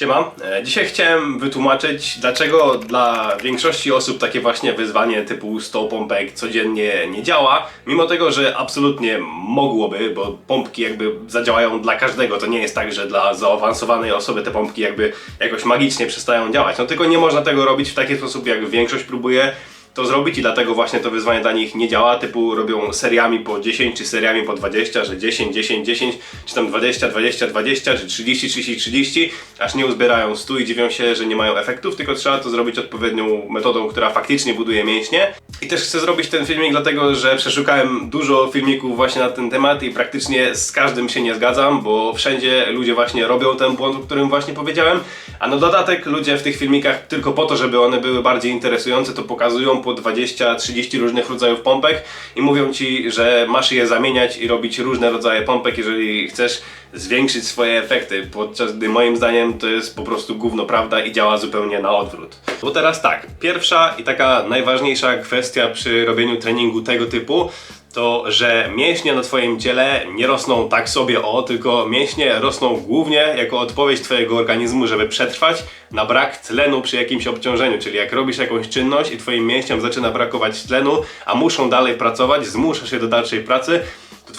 Siema. E, Dzisiaj chciałem wytłumaczyć, dlaczego dla większości osób takie właśnie wyzwanie typu 100 pompek codziennie nie działa, mimo tego, że absolutnie mogłoby, bo pompki jakby zadziałają dla każdego. To nie jest tak, że dla zaawansowanej osoby te pompki jakby jakoś magicznie przestają działać. No tylko nie można tego robić w taki sposób, jak większość próbuje to zrobić i dlatego właśnie to wyzwanie dla nich nie działa, typu robią seriami po 10 czy seriami po 20, że 10, 10, 10, czy tam 20, 20, 20, czy 30, 30, 30, aż nie uzbierają 100 i dziwią się, że nie mają efektów, tylko trzeba to zrobić odpowiednią metodą, która faktycznie buduje mięśnie. I też chcę zrobić ten filmik dlatego, że przeszukałem dużo filmików właśnie na ten temat i praktycznie z każdym się nie zgadzam, bo wszędzie ludzie właśnie robią ten błąd, o którym właśnie powiedziałem, a na dodatek ludzie w tych filmikach tylko po to, żeby one były bardziej interesujące, to pokazują po 20-30 różnych rodzajów pompek i mówią ci, że masz je zamieniać i robić różne rodzaje pompek, jeżeli chcesz zwiększyć swoje efekty, podczas gdy moim zdaniem to jest po prostu gówno prawda i działa zupełnie na odwrót. Bo teraz tak, pierwsza i taka najważniejsza kwestia przy robieniu treningu tego typu to, że mięśnie na Twoim ciele nie rosną tak sobie o, tylko mięśnie rosną głównie jako odpowiedź Twojego organizmu, żeby przetrwać na brak tlenu przy jakimś obciążeniu. Czyli jak robisz jakąś czynność i Twoim mięśniom zaczyna brakować tlenu, a muszą dalej pracować, zmuszasz je do dalszej pracy,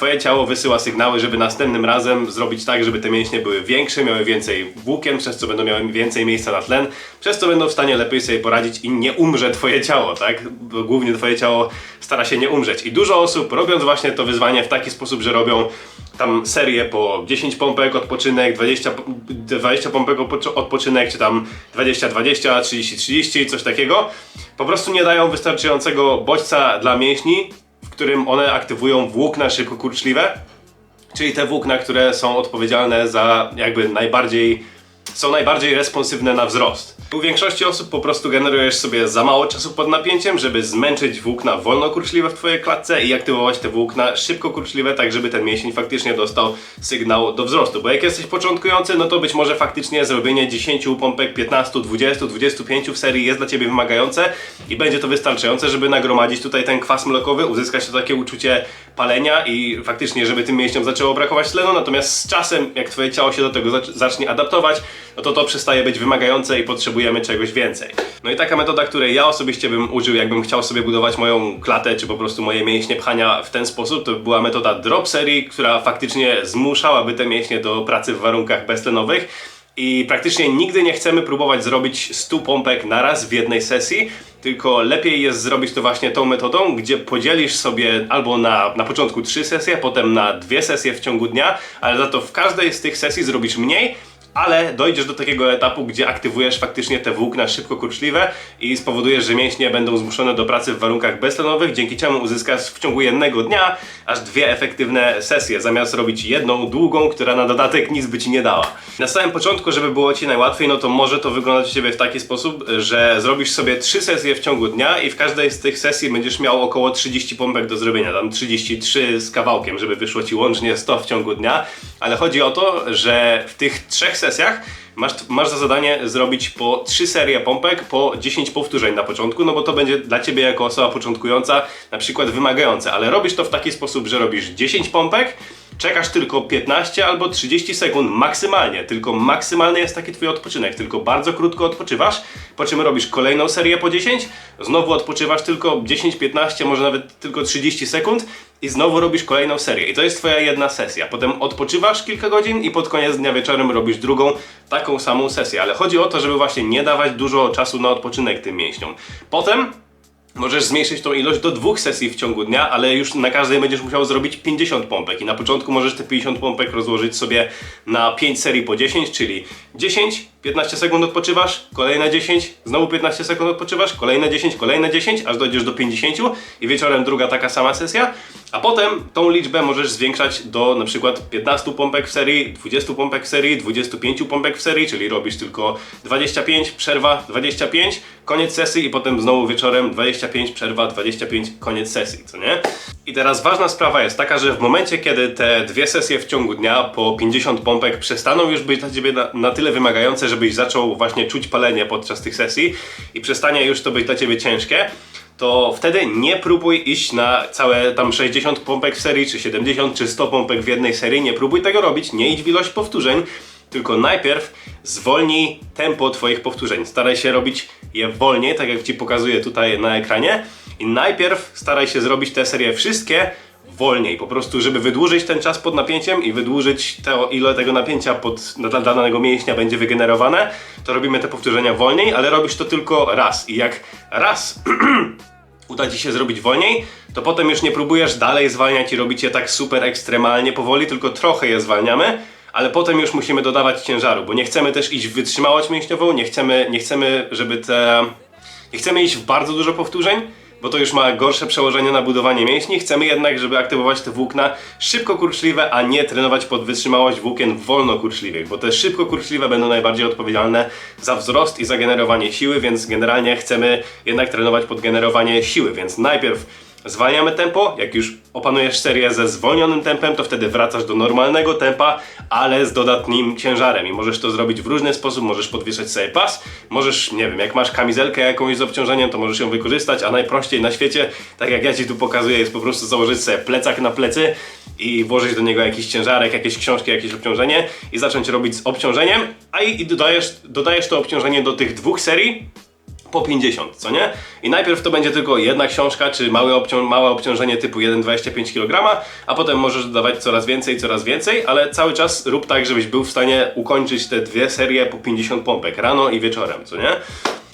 Twoje ciało wysyła sygnały, żeby następnym razem zrobić tak, żeby te mięśnie były większe, miały więcej włókien, przez co będą miały więcej miejsca na tlen, przez co będą w stanie lepiej sobie poradzić i nie umrze Twoje ciało, tak? Bo głównie Twoje ciało stara się nie umrzeć. I dużo osób robiąc właśnie to wyzwanie w taki sposób, że robią tam serię po 10 pompek odpoczynek, 20, po- 20 pompek odpoczy- odpoczynek, czy tam 20-20, 30-30, coś takiego, po prostu nie dają wystarczającego bodźca dla mięśni, którym one aktywują włókna szybko kurczliwe, czyli te włókna, które są odpowiedzialne za jakby najbardziej, są najbardziej responsywne na wzrost. U większości osób po prostu generujesz sobie za mało czasu pod napięciem, żeby zmęczyć włókna wolno kurczliwe w twojej klatce i aktywować te włókna szybko kurczliwe, tak żeby ten mięsień faktycznie dostał sygnał do wzrostu. Bo jak jesteś początkujący, no to być może faktycznie zrobienie 10 pompek, 15, 20, 25 w serii jest dla ciebie wymagające i będzie to wystarczające, żeby nagromadzić tutaj ten kwas mlekowy, uzyskać to takie uczucie palenia i faktycznie, żeby tym mięśniom zaczęło brakować tlenu, natomiast z czasem, jak twoje ciało się do tego zac- zacznie adaptować, no to to przestaje być wymagające i potrzebujemy czegoś więcej. No i taka metoda, której ja osobiście bym użył, jakbym chciał sobie budować moją klatę, czy po prostu moje mięśnie pchania w ten sposób, to by była metoda drop serii, która faktycznie zmuszałaby te mięśnie do pracy w warunkach beztlenowych. I praktycznie nigdy nie chcemy próbować zrobić 100 pompek naraz w jednej sesji, tylko lepiej jest zrobić to właśnie tą metodą, gdzie podzielisz sobie albo na, na początku 3 sesje, potem na dwie sesje w ciągu dnia, ale za to w każdej z tych sesji zrobisz mniej, ale dojdziesz do takiego etapu, gdzie aktywujesz faktycznie te włókna szybko kurczliwe i spowodujesz, że mięśnie będą zmuszone do pracy w warunkach beztlenowych, dzięki czemu uzyskasz w ciągu jednego dnia aż dwie efektywne sesje, zamiast robić jedną długą, która na dodatek nic by ci nie dała. Na samym początku, żeby było ci najłatwiej, no to może to wyglądać u ciebie w taki sposób, że zrobisz sobie trzy sesje w ciągu dnia i w każdej z tych sesji będziesz miał około 30 pompek do zrobienia, tam 33 z kawałkiem, żeby wyszło ci łącznie 100 w ciągu dnia, ale chodzi o to, że w tych trzech sesjach masz, masz za zadanie zrobić po 3 serie pompek po 10 powtórzeń na początku, no bo to będzie dla ciebie jako osoba początkująca na przykład wymagające, ale robisz to w taki sposób, że robisz 10 pompek, czekasz tylko 15 albo 30 sekund maksymalnie, tylko maksymalny jest taki twój odpoczynek, tylko bardzo krótko odpoczywasz, po czym robisz kolejną serię po 10, znowu odpoczywasz tylko 10, 15, może nawet tylko 30 sekund i znowu robisz kolejną serię i to jest twoja jedna sesja. Potem odpoczywasz kilka godzin i pod koniec dnia wieczorem robisz drugą taką samą sesję, ale chodzi o to, żeby właśnie nie dawać dużo czasu na odpoczynek tym mięśniom. Potem Możesz zmniejszyć tą ilość do dwóch sesji w ciągu dnia, ale już na każdej będziesz musiał zrobić 50 pompek. I na początku możesz te 50 pompek rozłożyć sobie na 5 serii po 10, czyli 10, 15 sekund odpoczywasz, kolejne 10, znowu 15 sekund odpoczywasz, kolejne 10, kolejne 10, aż dojdziesz do 50 i wieczorem druga taka sama sesja, a potem tą liczbę możesz zwiększać do na przykład 15 pompek w serii, 20 pompek w serii, 25 pompek w serii, czyli robisz tylko 25, przerwa 25, koniec sesji i potem znowu wieczorem 25, przerwa 25, koniec sesji, co nie? I teraz ważna sprawa jest taka, że w momencie, kiedy te dwie sesje w ciągu dnia po 50 pompek przestaną już być dla Ciebie na, na tyle wymagające, żebyś zaczął właśnie czuć palenie podczas tych sesji i przestanie już to być dla Ciebie ciężkie, to wtedy nie próbuj iść na całe tam 60 pompek w serii, czy 70, czy 100 pompek w jednej serii, nie próbuj tego robić, nie idź w ilość powtórzeń, tylko najpierw zwolnij tempo Twoich powtórzeń. Staraj się robić je wolniej, tak jak Ci pokazuję tutaj na ekranie. I najpierw staraj się zrobić te serie wszystkie wolniej, po prostu, żeby wydłużyć ten czas pod napięciem i wydłużyć to, ile tego napięcia pod, dla danego mięśnia będzie wygenerowane, to robimy te powtórzenia wolniej, ale robisz to tylko raz. I jak raz uda Ci się zrobić wolniej, to potem już nie próbujesz dalej zwalniać i robić je tak super ekstremalnie powoli, tylko trochę je zwalniamy, ale potem już musimy dodawać ciężaru, bo nie chcemy też iść w wytrzymałość mięśniową, nie chcemy, nie chcemy, żeby te... Nie chcemy iść w bardzo dużo powtórzeń, bo to już ma gorsze przełożenie na budowanie mięśni. Chcemy jednak, żeby aktywować te włókna szybko kurczliwe, a nie trenować pod wytrzymałość włókien wolno kurczliwych, bo te szybko kurczliwe będą najbardziej odpowiedzialne za wzrost i za generowanie siły, więc generalnie chcemy jednak trenować pod generowanie siły, więc najpierw Zwalniamy tempo, jak już opanujesz serię ze zwolnionym tempem, to wtedy wracasz do normalnego tempa, ale z dodatnim ciężarem. I możesz to zrobić w różny sposób, możesz podwieszać sobie pas, możesz, nie wiem, jak masz kamizelkę jakąś z obciążeniem, to możesz ją wykorzystać, a najprościej na świecie, tak jak ja Ci tu pokazuję, jest po prostu założyć sobie plecak na plecy i włożyć do niego jakiś ciężarek, jakieś książki, jakieś obciążenie i zacząć robić z obciążeniem, a i dodajesz, dodajesz to obciążenie do tych dwóch serii, po 50, co nie? I najpierw to będzie tylko jedna książka, czy małe, obcią małe obciążenie typu 1,25 kg, a potem możesz dodawać coraz więcej, coraz więcej, ale cały czas rób tak, żebyś był w stanie ukończyć te dwie serie po 50 pompek, rano i wieczorem, co nie?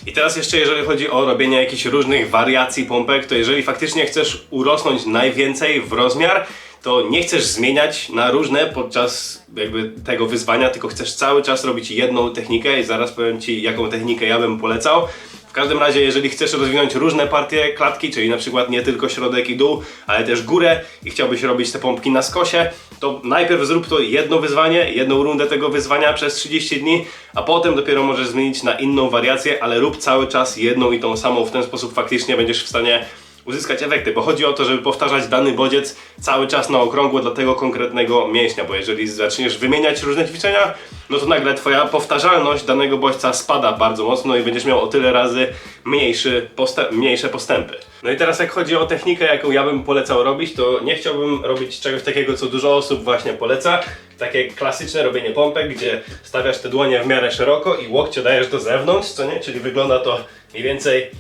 I teraz jeszcze jeżeli chodzi o robienie jakichś różnych wariacji pompek, to jeżeli faktycznie chcesz urosnąć najwięcej w rozmiar, to nie chcesz zmieniać na różne podczas jakby tego wyzwania, tylko chcesz cały czas robić jedną technikę i zaraz powiem Ci, jaką technikę ja bym polecał. Każdym razie, jeżeli chcesz rozwinąć różne partie klatki, czyli na przykład nie tylko środek i dół, ale też górę i chciałbyś robić te pompki na skosie, to najpierw zrób to jedno wyzwanie, jedną rundę tego wyzwania przez 30 dni, a potem dopiero możesz zmienić na inną wariację, ale rób cały czas jedną i tą samą, w ten sposób faktycznie będziesz w stanie uzyskać efekty, bo chodzi o to, żeby powtarzać dany bodziec cały czas na okrągło dla tego konkretnego mięśnia, bo jeżeli zaczniesz wymieniać różne ćwiczenia, no to nagle twoja powtarzalność danego bodźca spada bardzo mocno i będziesz miał o tyle razy mniejszy mniejsze postępy. No i teraz jak chodzi o technikę, jaką ja bym polecał robić, to nie chciałbym robić czegoś takiego, co dużo osób właśnie poleca. Takie klasyczne robienie pompek, gdzie stawiasz te dłonie w miarę szeroko i łokcie dajesz do zewnątrz, co nie? Czyli wygląda to mniej więcej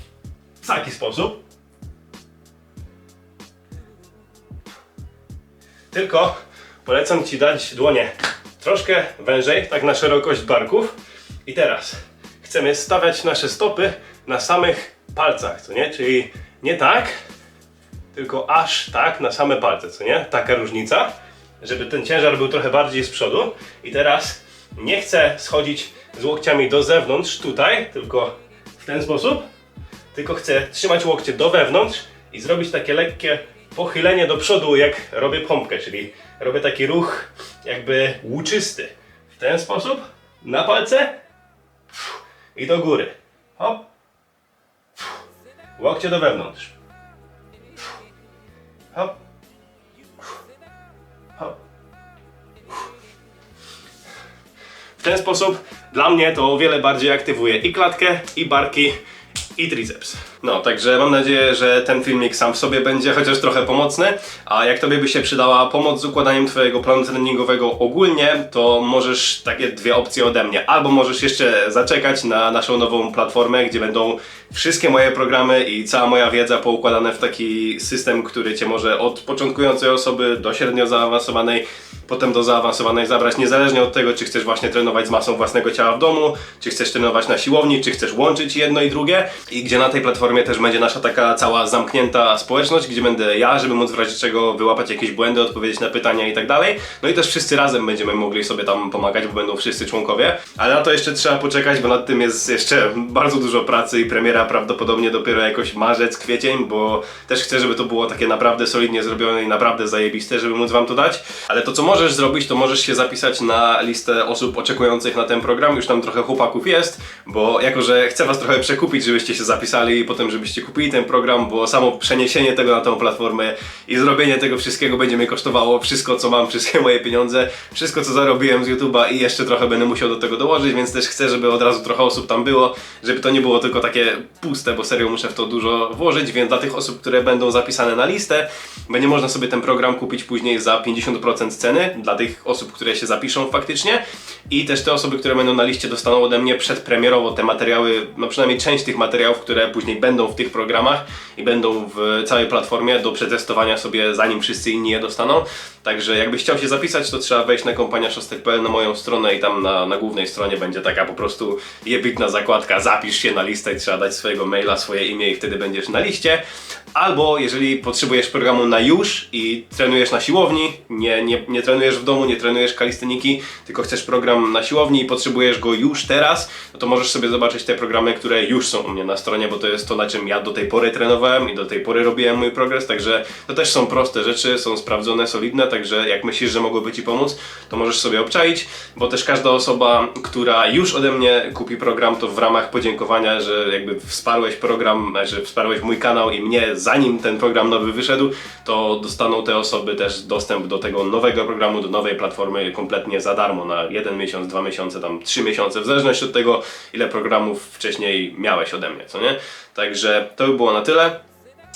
w taki sposób. Tylko polecam Ci dać dłonie troszkę wężej, tak na szerokość barków. I teraz chcemy stawiać nasze stopy na samych palcach, co nie? Czyli nie tak, tylko aż tak na same palce, co nie? Taka różnica, żeby ten ciężar był trochę bardziej z przodu. I teraz nie chcę schodzić z łokciami do zewnątrz tutaj, tylko w ten sposób, tylko chcę trzymać łokcie do wewnątrz i zrobić takie lekkie pochylenie do przodu, jak robię pompkę, czyli robię taki ruch jakby łuczysty. W ten sposób, na palce i do góry. Hop. Łokcie do wewnątrz. Hop. Hop. W ten sposób dla mnie to o wiele bardziej aktywuje i klatkę, i barki, i triceps. No, także mam nadzieję, że ten filmik sam w sobie będzie chociaż trochę pomocny, a jak Tobie by się przydała pomoc z układaniem Twojego planu treningowego ogólnie, to możesz takie dwie opcje ode mnie. Albo możesz jeszcze zaczekać na naszą nową platformę, gdzie będą wszystkie moje programy i cała moja wiedza poukładane w taki system, który Cię może od początkującej osoby do średnio zaawansowanej potem do zaawansowanej zabrać, niezależnie od tego, czy chcesz właśnie trenować z masą własnego ciała w domu, czy chcesz trenować na siłowni, czy chcesz łączyć jedno i drugie i gdzie na tej platformie też będzie nasza taka cała zamknięta społeczność, gdzie będę ja, żeby móc w razie czego wyłapać jakieś błędy, odpowiedzieć na pytania i tak dalej. No i też wszyscy razem będziemy mogli sobie tam pomagać, bo będą wszyscy członkowie. Ale na to jeszcze trzeba poczekać, bo nad tym jest jeszcze bardzo dużo pracy i premiera prawdopodobnie dopiero jakoś marzec, kwiecień, bo też chcę, żeby to było takie naprawdę solidnie zrobione i naprawdę zajebiste, żeby móc wam to dać. Ale to co możesz zrobić, to możesz się zapisać na listę osób oczekujących na ten program. Już tam trochę chłopaków jest, bo jako, że chcę was trochę przekupić, żebyście się zapisali i potem żebyście kupili ten program, bo samo przeniesienie tego na tą platformę i zrobienie tego wszystkiego będzie mnie kosztowało wszystko co mam, wszystkie moje pieniądze, wszystko co zarobiłem z YouTube'a i jeszcze trochę będę musiał do tego dołożyć, więc też chcę, żeby od razu trochę osób tam było, żeby to nie było tylko takie puste, bo serio muszę w to dużo włożyć, więc dla tych osób, które będą zapisane na listę, będzie można sobie ten program kupić później za 50% ceny dla tych osób, które się zapiszą faktycznie. I też te osoby, które będą na liście dostaną ode mnie przedpremierowo te materiały, no przynajmniej część tych materiałów, które później będą w tych programach i będą w całej platformie do przetestowania sobie zanim wszyscy inni je dostaną. Także jakbyś chciał się zapisać, to trzeba wejść na kompaniaszostek.pl na moją stronę i tam na, na głównej stronie będzie taka po prostu jebitna zakładka zapisz się na listę i trzeba dać swojego maila, swoje imię i wtedy będziesz na liście. Albo jeżeli potrzebujesz programu na już i trenujesz na siłowni, nie, nie, nie trenujesz w domu, nie trenujesz kalisteniki, tylko chcesz program na siłowni i potrzebujesz go już teraz, no to możesz sobie zobaczyć te programy, które już są u mnie na stronie, bo to jest to, na czym ja do tej pory trenowałem i do tej pory robiłem mój progres, także to też są proste rzeczy, są sprawdzone, solidne, także jak myślisz, że mogłyby Ci pomóc, to możesz sobie obczaić, bo też każda osoba, która już ode mnie kupi program, to w ramach podziękowania, że jakby wsparłeś program, że wsparłeś mój kanał i mnie zanim ten program nowy wyszedł, to dostaną te osoby też dostęp do tego nowego programu, do nowej platformy kompletnie za darmo na jeden miesiąc, dwa miesiące, tam trzy miesiące, w zależności od tego, ile programów wcześniej miałeś ode mnie, co nie? Także to by było na tyle.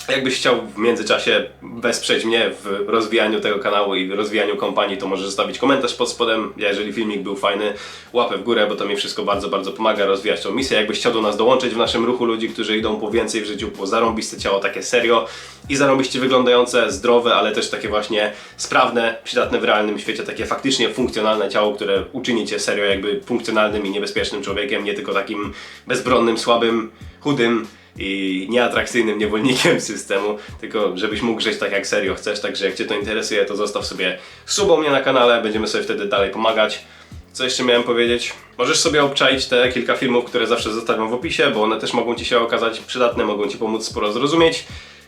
Jakbyś chciał w międzyczasie wesprzeć mnie w rozwijaniu tego kanału i w rozwijaniu kompanii, to możesz zostawić komentarz pod spodem. Ja, jeżeli filmik był fajny, łapę w górę, bo to mi wszystko bardzo, bardzo pomaga rozwijać tą misję. Jakbyś chciał do nas dołączyć w naszym ruchu ludzi, którzy idą po więcej w życiu, po zarąbiste ciało, takie serio i zarąbiście wyglądające, zdrowe, ale też takie właśnie sprawne, przydatne w realnym świecie, takie faktycznie funkcjonalne ciało, które uczyni cię serio jakby funkcjonalnym i niebezpiecznym człowiekiem, nie tylko takim bezbronnym, słabym, chudym, i nieatrakcyjnym niewolnikiem systemu, tylko żebyś mógł żyć tak jak serio chcesz, także jak Cię to interesuje, to zostaw sobie suba mnie na kanale, będziemy sobie wtedy dalej pomagać. Co jeszcze miałem powiedzieć? Możesz sobie obczaić te kilka filmów, które zawsze zostawiam w opisie, bo one też mogą Ci się okazać przydatne, mogą Ci pomóc sporo zrozumieć.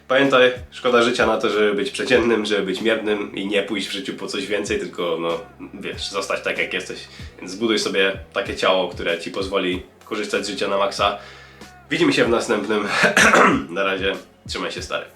Pamiętaj, szkoda życia na to, żeby być przeciętnym, żeby być miernym i nie pójść w życiu po coś więcej, tylko no, wiesz, zostać tak jak jesteś. Więc zbuduj sobie takie ciało, które Ci pozwoli korzystać z życia na maksa. Widzimy się w następnym. Na razie, trzymaj się stary.